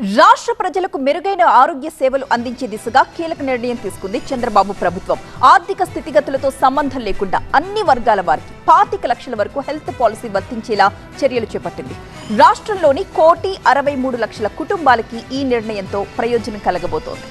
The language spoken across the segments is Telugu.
రాష్ట్ర ప్రజలకు మెరుగైన ఆరోగ్య సేవలు అందించే దిశగా కీలక నిర్ణయం తీసుకుంది చంద్రబాబు ప్రభుత్వం. ఆర్థిక స్థితిగతులతో సంబంధం లేకుండా అన్ని వర్గాల వారికి పాతిక లక్షల వరకు హెల్త్ పాలసీ వర్తించేలా చర్యలు చేపట్టింది. రాష్ట్రంలోని కోటి అరవై మూడు లక్షల కుటుంబాలకి ఈ నిర్ణయంతో ప్రయోజనం కలగబోతోంది.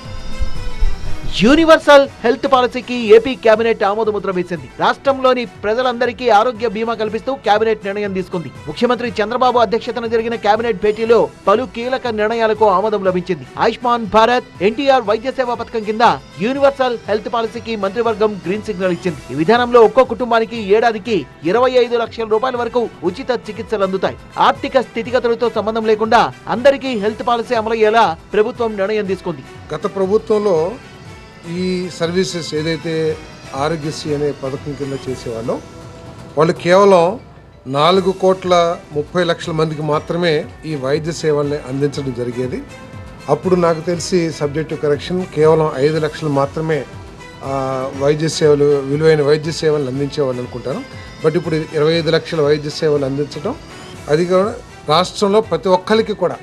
యూనివర్సల్ హెల్త్ పాలసీకి ఏపీ కేబినెట్ ఆమోదముద్ర వేసింది. రాష్ట్రంలోని ప్రజలందరికీ ఆరోగ్య బీమా కల్పిస్తూ కేబినెట్ నిర్ణయం తీసుకుంది. ముఖ్యమంత్రి చంద్రబాబు అధ్యక్షతన జరిగిన కేబినెట్ భేటీలో పలు కీలక నిర్ణయాలకు ఆమోదం లభించింది. ఆయుష్మాన్ భారత్ ఎన్టీఆర్ వైద్య సేవా పథకం కింద యూనివర్సల్ హెల్త్ పాలసీకి మంత్రివర్గం గ్రీన్ సిగ్నల్ ఇచ్చింది. ఈ విధానంలో ఒక్కో కుటుంబానికి ఏడాదికి ఇరవై ఐదు లక్షల రూపాయల వరకు ఉచిత చికిత్సలు అందుతాయి. ఆర్థిక స్థితిగతులతో సంబంధం లేకుండా అందరికీ హెల్త్ పాలసీ అమలయ్యేలా ప్రభుత్వం నిర్ణయం తీసుకుంది. గత ప్రభుత్వంలో ఈ సర్వీసెస్ ఏదైతే ఆరోగ్యశ్రీ అనే పథకం కింద చేసేవాళ్ళో వాళ్ళు కేవలం నాలుగు కోట్ల ముప్పై లక్షల మందికి మాత్రమే ఈ వైద్య సేవల్ని అందించడం జరిగేది. అప్పుడు నాకు తెలిసి సబ్జెక్టివ్ కరెక్షన్ కేవలం ఐదు లక్షలు మాత్రమే వైద్య సేవలు విలువైన వైద్య సేవలు అందించేవాళ్ళు అనుకుంటాను. బట్ ఇప్పుడు ఇరవై ఐదు లక్షల వైద్య సేవలు అందించడం అది కూడా రాష్ట్రంలో ప్రతి ఒక్కరికి కూడా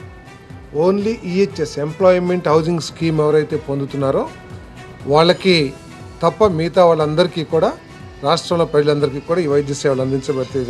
only EHS employment housing scheme ఎవరైతే పొందుతున్నారో వాళ్ళకి తప్ప మిగతా వాళ్ళందరికీ కూడా రాష్ట్రంలో ప్రజలందరికీ కూడా ఈ వైద్య సేవలు అందించబడితే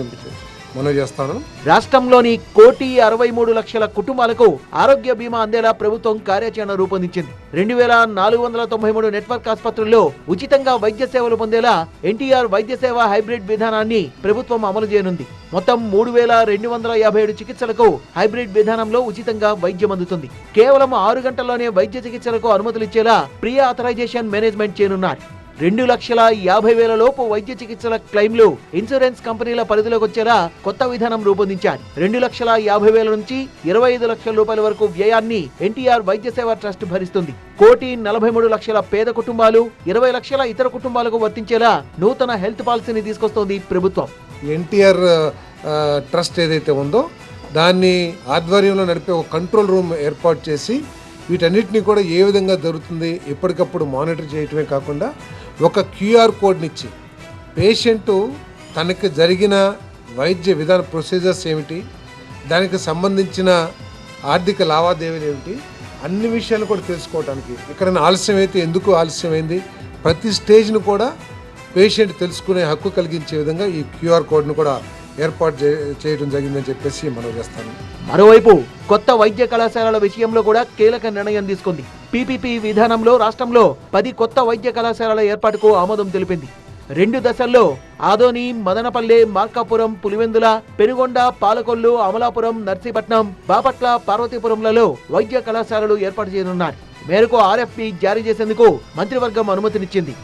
మనవి చేస్తాను. రాష్ట్రంలోని కోటి అరవై మూడు లక్షల కుటుంబాలకు ఆరోగ్య బీమా అందేలా ప్రభుత్వం కార్యాచరణ రూపొందించింది. రెండు వేల నాలుగు వందల తొంభై మూడు నెట్వర్క్ ఆసుపత్రుల్లో ఉచితంగా వైద్య సేవలు పొందేలా ఎన్టీఆర్ వైద్య సేవ హైబ్రిడ్ విధానాన్ని ప్రభుత్వం అమలు చేయనుంది. మొత్తం మూడు వేల రెండు వందల యాభై ఏడు చికిత్సలకు హైబ్రిడ్ విధానంలో ఉచితంగా వైద్యం అందుతుంది. కేవలం ఆరు గంటల్లోనే వైద్య చికిత్సలకు అనుమతులు ఇచ్చేలా ప్రీ ఆథరైజేషన్ మేనేజ్మెంట్ చేయనున్నారు రెండు లక్షల యాభై వేల లోపు వైద్య చికిత్సల క్లెయిమ్లు ఇన్సూరెన్స్ కంపెనీల పరిధిలోకి వచ్చేలా కొత్త విధానం రూపొందించారు. రెండు లక్షల యాభై వేల నుంచి ఇరవై ఐదు లక్షల రూపాయల వరకు వ్యయాన్ని ఎన్టీఆర్ వైద్య సేవ ట్రస్ట్ భరిస్తుంది. కోటి నలభై మూడు లక్షల పేద కుటుంబాలు ఇరవై లక్షల ఇతర కుటుంబాలకు వర్తించేలా నూతన హెల్త్ పాలసీని తీసుకొస్తోంది ప్రభుత్వం. ఎన్టీఆర్ ట్రస్ట్ ఏదైతే ఉందో దాన్ని ఆధ్వర్యంలో నడిపే ఒక కంట్రోల్ రూమ్ ఏర్పాటు చేసి వీటన్నిటిని కూడా ఏ విధంగా జరుగుతుంది ఎప్పటికప్పుడు మానిటర్ చేయటమే కాకుండా ఒక క్యూఆర్ కోడ్నిచ్చి పేషెంటు తనకి జరిగిన వైద్య విధాన ప్రొసీజర్స్ ఏమిటి? దానికి సంబంధించిన ఆర్థిక లావాదేవీలు ఏమిటి? అన్ని విషయాలు కూడా తెలుసుకోవడానికి ఎక్కడైనా ఆలస్యం అయితే ఎందుకు ఆలస్యమైంది ప్రతి స్టేజ్ను కూడా పేషెంట్ తెలుసుకునే హక్కు కలిగించే విధంగా ఈ క్యూఆర్ కోడ్ను కూడా ఏర్పాటు చే- చేయడం జరిగిందని చెప్పేసి మనం చేస్తాను. మరోవైపు కొత్త వైద్య కళాశాలల విషయంలో కూడా కీలక నిర్ణయం తీసుకుంది. పీపీపీ విధానంలో రాష్ట్రంలో పది కొత్త వైద్య కళాశాలల ఏర్పాటుకు ఆమోదం తెలిపింది. రెండు దశల్లో ఆదోని మదనపల్లె మార్కాపురం పులివెందుల పెనుగొండ పాలకొల్లు అమలాపురం నర్సీపట్నం బాపట్ల పార్వతీపురంలలో వైద్య కళాశాలలు ఏర్పాటు చేయనున్నారు. మేరకు ఆర్ఎఫ్పి జారీ చేసేందుకు మంత్రివర్గం అనుమతినిచ్చింది.